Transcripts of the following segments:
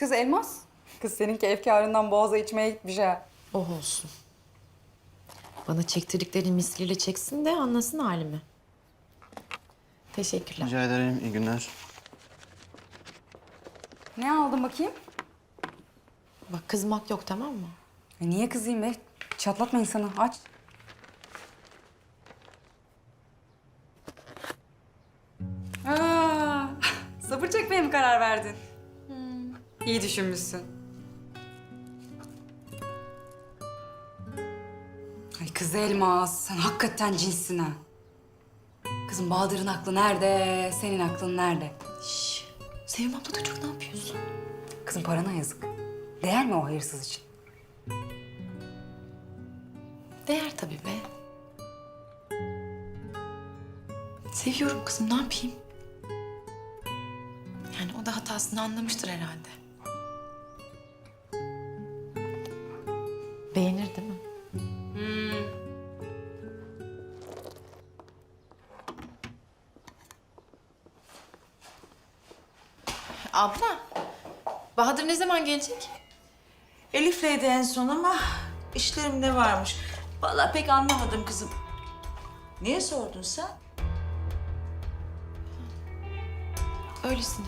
Kız Elmas. Kız seninki efkarından boğaza içmeye gitmiş ha. Oh olsun. Bana çektirdikleri misliyle çeksin de anlasın halimi. Teşekkürler. Rica ederim. İyi günler. Ne aldın bakayım? Bak kızmak yok tamam mı? E niye kızayım be? Çatlatma insanı. Aç. Aa, sabır çekmeye mi karar verdin? İyi düşünmüşsün. Ay kız Elmas, sen hakikaten cinsin ha. Kızım Bahadır'ın aklı nerede, senin aklın nerede? Şş. Sevim abla da çok ne yapıyorsun? Kızım parana yazık. Değer mi o hayırsız için? Değer tabii be. Seviyorum kızım ne yapayım? Yani o da hatasını anlamıştır herhalde. Beğenir değil mi? Abla, Bahadır ne zaman gelecek? Elif'leydi en son ama işlerim ne varmış. Vallahi pek anlamadım kızım. Niye sordun sen? Öylesine.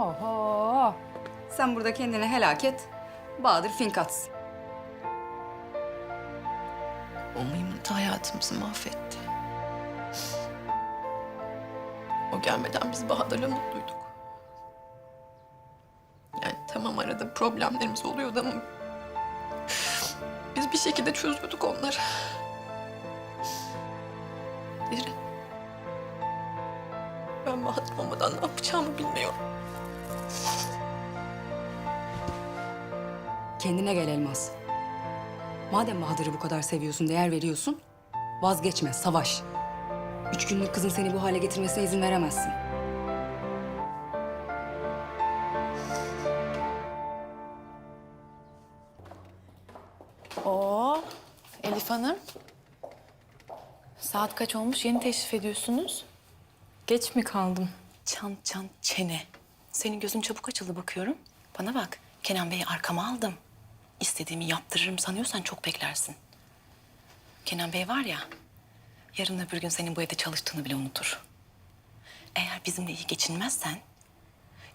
Oho! Sen burada kendine helak et. Bahadır fink atsın. O mıymıntı hayatımızı mahvetti. O gelmeden biz Bahadır'la mutluyduk. Yani tamam arada problemlerimiz oluyordu ama... ...biz bir şekilde çözüyorduk onları. Derin. Ben Bahadır olmadan ne yapacağımı bilmiyorum. Kendine gel Elmas. Madem Bahadır'ı bu kadar seviyorsun, değer veriyorsun, vazgeçme, savaş. Üç günlük kızın seni bu hale getirmesine izin veremezsin. Oo, Elif Hanım. Saat kaç olmuş? Yeni teşrif ediyorsunuz. Geç mi kaldım? Çan çan çene. Senin gözün çabuk açıldı bakıyorum. Bana bak, Kenan Bey'i arkama aldım. İstediğimi yaptırırım sanıyorsan çok beklersin. Kenan Bey var ya, yarın öbür gün senin bu evde çalıştığını bile unutur. Eğer bizimle iyi geçinmezsen,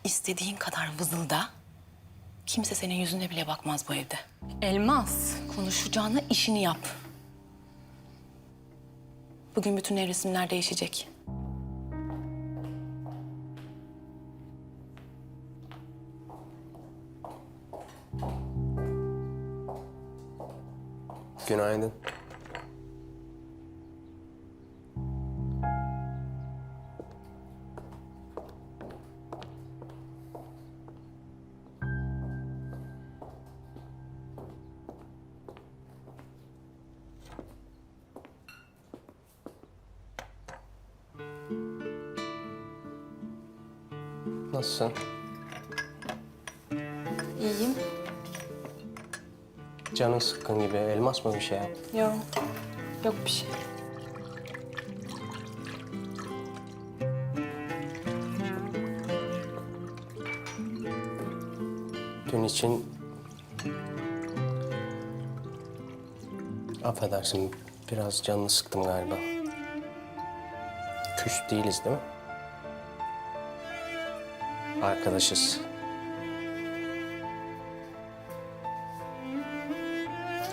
istediğin kadar vızılda, kimse senin yüzüne bile bakmaz bu evde. Elmas. Konuşacağına işini yap. Bugün bütün ev resimler değişecek. Günaydın. Nasılsın? İyiyim. Canın sıkkın gibi. Elmas mı bir şey yaptı? Yok. Yok bir şey. Dün için... Affedersin, biraz canını sıktım galiba. Küs değiliz değil mi? Arkadaşız.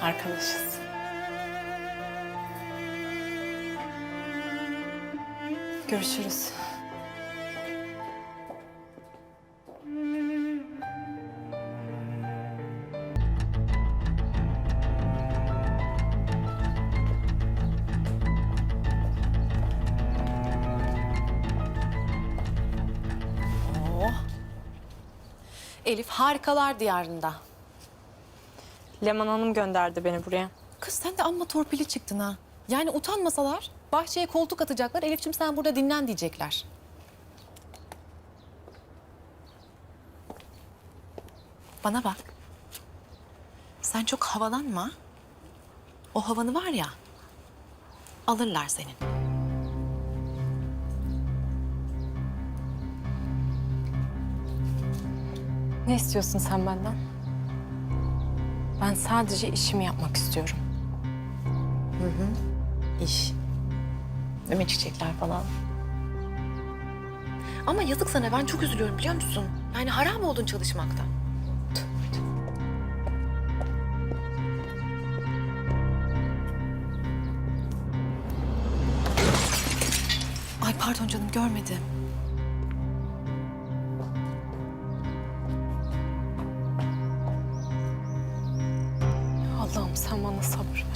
arkadaşız. Görüşürüz. Oh. Elif harikalar diyarında. Leman Hanım gönderdi beni buraya. Kız sen de amma torpili çıktın ha. Yani utanmasalar bahçeye koltuk atacaklar. Elif'ciğim sen burada dinlen diyecekler. Bana bak. Sen çok havalanma. O havanı var ya, alırlar senin. Ne istiyorsun sen benden? Ben sadece işimi yapmak istiyorum. İş. Değil mi çiçekler falan? Ama yazık sana ben çok üzülüyorum biliyor musun? Yani haram oldun çalışmaktan. Ay pardon canım görmedim. Sabır.